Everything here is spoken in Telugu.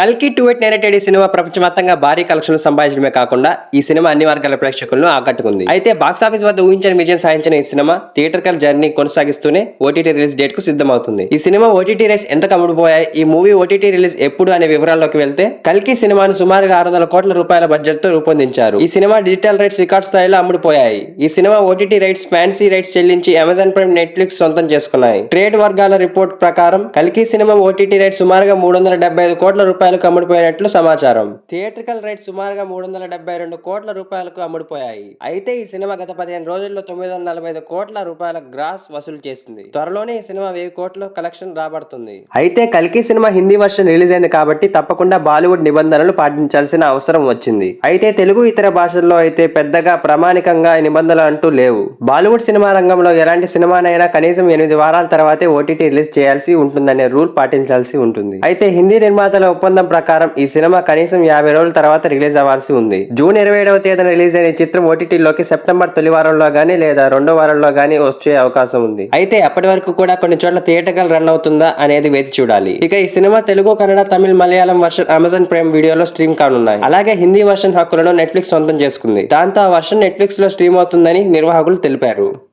కల్కి టూ ఎయిట్ నైన్ ఈ సినిమా ప్రపంచవ్యాప్తంగా భారీ కలెక్షన్లు సంపాదించడమే కాకుండా ఈ సినిమా అన్ని వర్గాల ప్రేక్షకులను ఆకట్టుకుంది. అయితే బాక్స్ ఆఫీస్ వద్ద ఊహించని విజయం సాధించిన ఈ సినిమా థియేటర్కల్ జర్నీ కొనసాగిస్తూనే ఓటీటీ రిలీజ్ డేట్కు సిద్ధమవుతుంది. ఈ సినిమా ఓటీటీ రైస్ ఎంత కమ్ముడుపోయాయి ఈ మూవీ ఓటీటీ రిలీజ్ ఎప్పుడు అనే వివరాల్లోకి వెళ్తే కల్కి సినిమాను సుమారుగా ఆరు వందల కోట్ల రూపాయల బడ్జెట్తో రూపొందించారు. ఈ సినిమా డిజిటల్ రైట్స్ రికార్డ్ స్థాయిలో అమ్ముడుపోయాయి. ఈ cinema OTT rights fancy rights చెల్లించి అమెజాన్ ప్రైమ్ నెట్ఫ్లిక్స్ సొంతం చేసుకున్నాయి. ట్రేడ్ వర్గాల రిపోర్ట్ ప్రకారం కల్కి సినిమా ఓటీటీ రైట్స్ సుమారుగా మూడు వందల డెబ్బై ఐదు కోట్ల రూపాయలకు అమ్ముడుపోయినట్లు సమాచారం. థియేట్రికల్ రైట్స్ సుమారుగా మూడు వందల డెబ్బై రెండు కోట్ల రూపాయలకు అమ్ముడుపోయాయి. అయితే ఈ సినిమా గత పదిహేను రోజుల్లో తొమ్మిది వందల నలభై ఐదు కోట్ల రూపాయల గ్రాస్ వసూలు చేసింది. త్వరలోనే ఈ సినిమా వెయ్యి కోట్ల కలెక్షన్ రాబడుతుంది. అయితే కల్కి సినిమా హిందీ వర్షన్ రిలీజ్ అయింది కాబట్టి తప్పకుండా బాలీవుడ్ నిబంధనలు పాటించాల్సిన అవసరం వచ్చింది. అయితే తెలుగు ఇతర భాషల్లో అయితే పెద్దగా ప్రామాణికంగా నిబంధనలు అంటూ లేవు. బాలీవుడ్ సినిమా రంగంలో ఎలాంటి సినిమానైనా కనీసం ఎనిమిది వారాల తర్వాతే ఓటీటీ రిలీజ్ చేయాల్సి ఉంటుందనే రూల్ పాటించాల్సి ఉంటుంది. అయితే హిందీ నిర్మాతల ఒప్పందం ప్రకారం ఈ సినిమా కనీసం యాభై రోజుల తర్వాత రిలీజ్ అవ్వాల్సి ఉంది. జూన్ ఇరవై ఏడవ తేదీన రిలీజ్ అయిన చిత్రం ఓటీటీలోకి సెప్టెంబర్ తొలి వారంలో గానీ లేదా రెండో వారంలో గానీ వచ్చే అవకాశం ఉంది. అయితే అప్పటి వరకు కూడా కొన్ని చోట్ల థియేటర్కల్ రన్ అవుతుందా అనేది వేచి చూడాలి. ఇక ఈ cinema Telugu Kannada Tamil Malayalam version Amazon Prime వీడియోలో స్ట్రీమ్ కానున్నాయి. అలాగే హిందీ వర్షన్ హక్కులను నెట్ఫ్లిక్స్ సొంతం చేసుకుంది. దాంతో ఆ వర్షన్ నెట్ఫ్లిక్స్లో స్ట్రీమ్ అవుతుందని నిర్వాహకులు తెలిపారు.